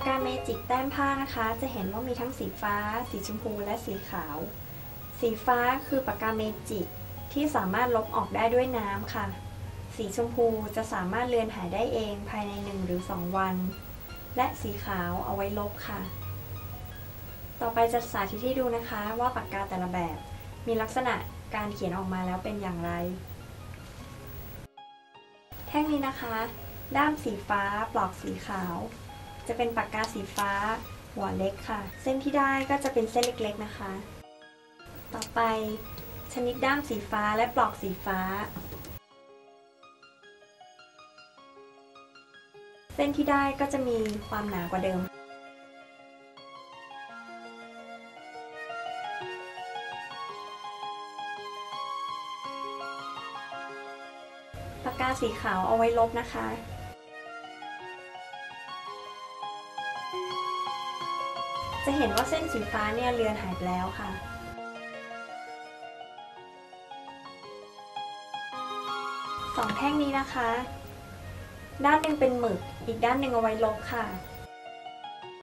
ากกาเมจิกแต้มผ้านะคะ จะเห็นว่ามีทั้งสีฟ้า สีชมพู และสีขาว สีฟ้าคือปากกาเมจิกที่สามารถลบออกได้ด้วยน้ำค่ะ สีชมพูจะสามารถเลือนหายได้เองภายใน 1 หรือ 2 วัน และสีขาวเอาไว้ลบค่ะ ต่อไปจะสาธิตให้ดูนะคะว่าปากกาแต่ละแบบ มีลักษณะการเขียนออกมาแล้วเป็นอย่างไร แท่งนี้นะคะ ด้ามสีฟ้าปลอกสีขาว จะเป็นปากกาสีฟ้า หัวเล็กค่ะ เส้นที่ได้ก็จะเป็นเส้นเล็กๆนะคะ ต่อไปชนิดด้ามสีฟ้าและปลอกสีฟ้า เส้นที่ได้ก็จะมีความหนากว่าเดิมปากกาสีขาวเอาไว้ลบนะคะ จะเห็นว่าเส้นสีฟ้าเนี่ยเลือนหายไปแล้วค่ะ สองแท่งนี้นะคะ ด้านหนึ่งเป็นหมึก อีกด้านหนึ่งเอาไว้ลบค่ะ